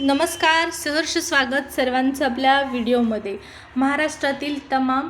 नमस्कार सहर्ष स्वागत सर्वांचं आपल्या व्हिडिओमध्ये. महाराष्ट्रातील तमाम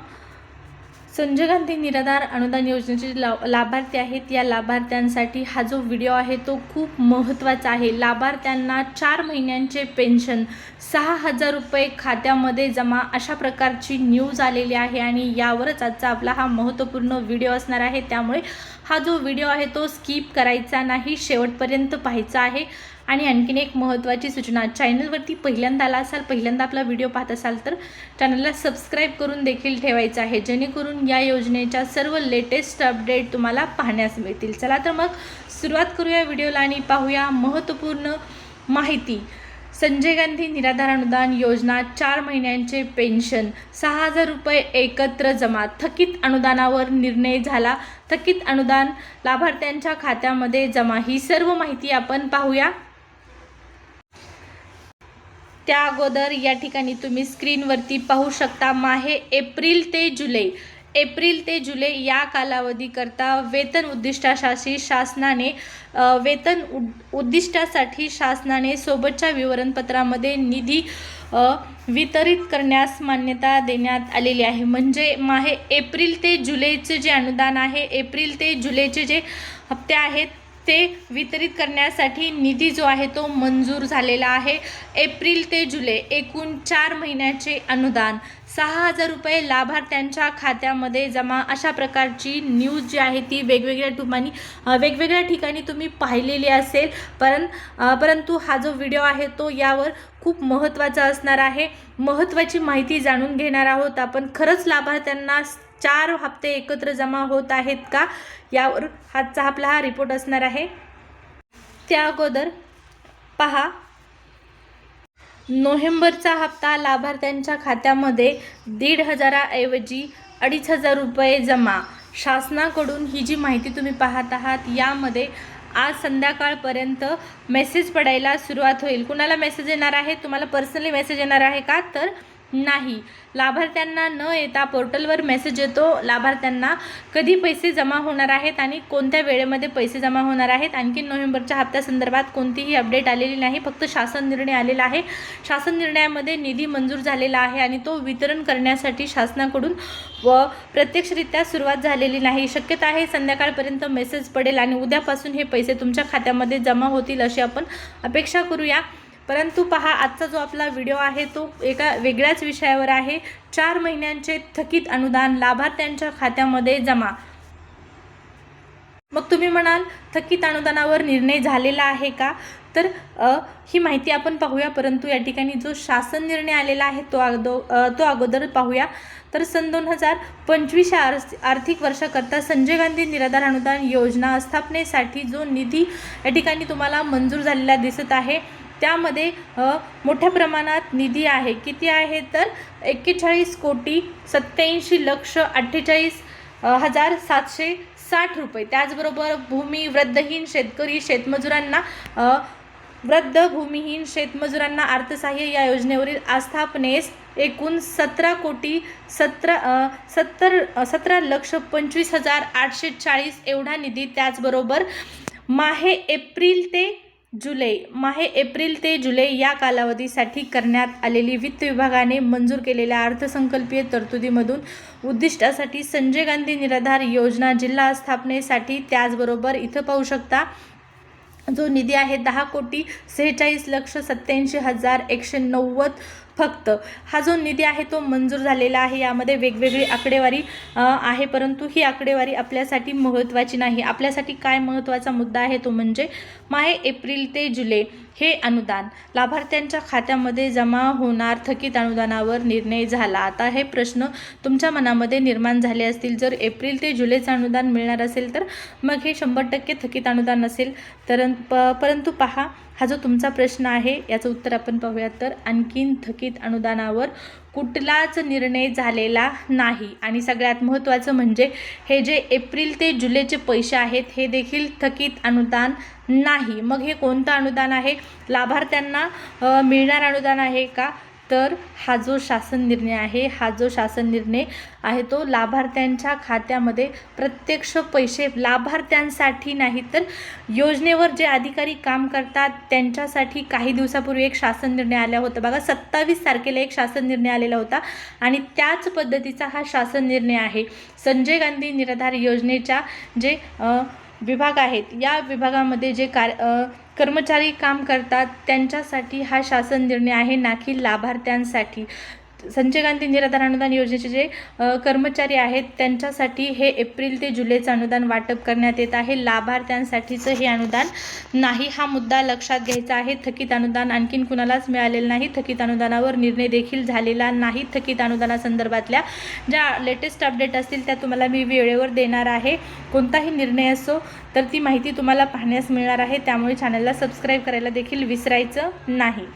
संजय गांधी निराधार अनुदान योजनेचे ला लाभार्थी आहेत. या लाभार्थ्यांसाठी हा जो व्हिडिओ आहे तो खूप महत्त्वाचा आहे. लाभार्थ्यांना चार महिन्यांचे पेन्शन सहा हजार रुपये खात्यामध्ये जमा अशा प्रकारची न्यूज आलेली आहे आणि यावरच आजचा आपला हा महत्त्वपूर्ण व्हिडिओ असणार आहे. त्यामुळे हा जो व्हिडिओ आहे तो स्किप करायचा नाही शेवटपर्यंत पाहायचा आहे. आणि आणखीन एक महत्त्वाची सूचना चॅनलवरती पहिल्यांदा आला असाल पहिल्यांदा आपला व्हिडिओ पाहत असाल तर चॅनलला सबस्क्राईब करून देखील ठेवायचं आहे. जेणेकरून या योजनेच्या सर्व लेटेस्ट अपडेट तुम्हाला पाहण्यास मिळतील. चला तर मग सुरुवात करूया व्हिडिओला आणि पाहूया महत्त्वपूर्ण माहिती. संजय गांधी निराधार अनुदान योजना चार महिन्यांचे पेन्शन सहा हजार रुपये एकत्र जमा थकीत अनुदानावर निर्णय झाला. थकीत अनुदान लाभार्थ्यांच्या खात्यामध्ये जमा ही सर्व माहिती आपण पाहूया. त्या अगोदर या ठिकाणी तुम्ही स्क्रीनवरती पाहू शकता माहे एप्रिल ते जुलै. एप्रिल ते जुलै या कालावधीकरता वेतन उद्दिष्टाशाशी शासनाने वेतन उद उद्दिष्टासाठी शासनाने सोबतच्या विवरणपत्रामध्ये निधी वितरित करण्यास मान्यता देण्यात आलेली आहे. म्हणजे माहे एप्रिल ते जुलैचे जे अनुदान आहे एप्रिल ते जुलैचे जे हप्ते आहेत ते वितरित करण्यासाठी निधी जो आहे तो मंजूर झालेला आहे. एप्रिल ते जुलै एकूण चार महिन्याचे अनुदान. सहा हजार रुपये लाभार्थ्यांच्या खात्यामध्ये जमा. अशा प्रकारची न्यूज जी आहे ती वेगवेगळ्या ठिकाणी वेगवेगळ्या ठिकाणी तुम्ही पाहिलेली असेल. परं परंतु हा जो व्हिडिओ आहे तो यावर खूप महत्त्वाचा असणार आहे. महत्त्वाची माहिती जाणून घेणार आहोत आपण. खरंच लाभार्थ्यांना चार हप्ते एकत्र जमा होत आहेत का? यावर हातचा आपला हा रिपोर्ट असणार आहे. त्या अगोदर पहा. नोव्हेंबरचा हप्ता लाभार्थ्यांच्या खात्यामध्ये दीड हजाराऐवजी अडीच हजार रुपये जमा. शासनाकडून ही जी माहिती तुम्ही पाहत आहात यामध्ये आज संध्याकाळपर्यंत मेसेज पडायला सुरुवात होईल. कुणाला मेसेज येणार आहे? तुम्हाला पर्सनली मेसेज येणार आहे का? तर नाही. लाभार्थ्यांना न येता पोर्टलवर मेसेज येतो. लाभार्थ्यांना कधी पैसे जमा होणार आहेत आणि कोणत्या वेळेमध्ये पैसे जमा होणार आहेत? आणखी नोव्हेंबरच्या हप्त्यासंदर्भात कोणतीही अपडेट आलेली नाही. फक्त शासन निर्णय आलेला आहे. शासन निर्णयामध्ये निधी मंजूर झालेला आहे आणि तो वितरण करण्यासाठी शासनाकडून व प्रत्यक्षरित्या सुरुवात झालेली नाही. शक्यता आहे संध्याकाळपर्यंत मेसेज पडेल आणि उद्यापासून हे पैसे तुमच्या खात्यामध्ये जमा होतील अशी आपण अपेक्षा करूया. परंतु पहा आजचा जो आपला व्हिडिओ आहे तो एका वेगळ्याच विषयावर आहे. चार महिन्यांचे थकीत अनुदान लाभार्थ्यांच्या खात्यामध्ये जमा. मग तुम्ही म्हणाल थकीत अनुदानावर निर्णय झालेला आहे का? तर अ, ही माहिती आपण पाहूया. परंतु या ठिकाणी जो शासन निर्णय आलेला आहे तो अगदो तो अगोदर पाहूया. तर सन दोन हजार पंचवीस या आर्थिक वर्षाकरता संजय गांधी निराधार अनुदान योजना स्थापनेसाठी जो निधी या ठिकाणी तुम्हाला मंजूर झालेला दिसत आहे त्यामध्ये मोठ्या प्रमाणात निधी आहे. किती आहे तर एक्केचाळीस कोटी सत्याऐंशी लक्ष अठ्ठेचाळीस हजार सातशे साठ रुपये. त्याचबरोबर भूमी वृद्धहीन शेतकरी शेतमजुरांना वृद्ध भूमिहीन शेतमजुरांना अर्थसहाय्य या योजनेवरील आस्थापनेस एकूण सतरा कोटी सतरा सत्तर सतरा लक्ष पंचवीस हजार आठशे चाळीस एवढा निधी. त्याचबरोबर माहे एप्रिल ते जुलै माहे एप्रिल ते जुलै या कालावधीसाठी करण्यात आलेली वित्त विभागाने मंजूर केलेल्या अर्थसंकल्पीय तरतुदीमधून उद्दिष्टासाठी संजय गांधी निराधार योजना जिल्हा स्थापनेसाठी त्याचबरोबर इथं पाहू शकता जो निधी आहे दहा कोटी सेहेचाळीस लक्ष सत्त्याऐंशी हजार एकशे नव्वद फक्त हा जो निधी आहे तो मंजूर झालेला आहे. यामध्ये वेगवेगळी आकडेवारी आहे. परंतु ही आकडेवारी आपल्यासाठी महत्त्वाची नाही. आपल्यासाठी काय महत्त्वाचा मुद्दा आहे तो म्हणजे माहे एप्रिल ते जुलै हे अनुदान. लाभार्थ्यांच्या खात्यामध्ये जमा होणार थकीत अनुदानावर निर्णय झाला. आता हे प्रश्न तुमच्या मनामध्ये निर्माण झाले असतील. जर एप्रिल ते जुलैचं अनुदान मिळणार असेल तर मग हे शंभर टक्के थकीत अनुदान असेल. तर प परंतु पहा हा जो तुमचा प्रश्न आहे याचं उत्तर आपण पाहूयात तर आणखीन थकीत अनुदानावर कुठलाच निर्णय झालेला नाही. आणि सगळ्यात महत्त्वाचं म्हणजे हे जे एप्रिल ते जुलैचे पैसे आहेत हे देखील थकीत अनुदान नाही. मग हे कोणतं अनुदान आहे? लाभार्थ्यांना मिळणार अनुदान आहे का? तर हा जो शासन निर्णय आहे हा जो शासन निर्णय आहे तो लाभार्थ्यांच्या खात्यामध्ये प्रत्यक्ष पैसे लाभार्थ्यांसाठी नाही तर योजनेवर जे अधिकारी काम करतात त्यांच्यासाठी काही दिवसापूर्वी एक शासन निर्णय आला होता. बघा सत्तावीस तारखेला एक शासन निर्णय आलेला होता आणि त्याच पद्धतीचा हा शासन निर्णय आहे. संजय गांधी निराधार योजनेच्या जे विभाग आहेत या विभागामध्ये जे कार कर्मचारी काम करतात त्यांच्यासाठी हा शासन निर्णय आहे. ना की लाभार्थ्यांसाठी संजय गांधी निराधार अनुदान योजनेचे जे कर्मचारी आहेत त्यांच्यासाठी हे एप्रिल ते जुलैचं अनुदान वाटप करण्यात येत आहे. लाभार्थ्यांसाठीचं हे अनुदान नाही हा मुद्दा लक्षात घ्यायचा आहे. थकीत अनुदान आणखीन कुणालाच मिळालेलं नाही. थकीत अनुदानावर निर्णय देखील झालेला नाही. थकीत अनुदानासंदर्भातल्या ज्या लेटेस्ट अपडेट असतील त्या तुम्हाला मी वेळेवर देणार आहे. कोणताही निर्णय असो तर ती माहिती तुम्हाला पाहण्यास मिळणार आहे. त्यामुळे चॅनलला सबस्क्राईब करायला देखील विसरायचं नाही.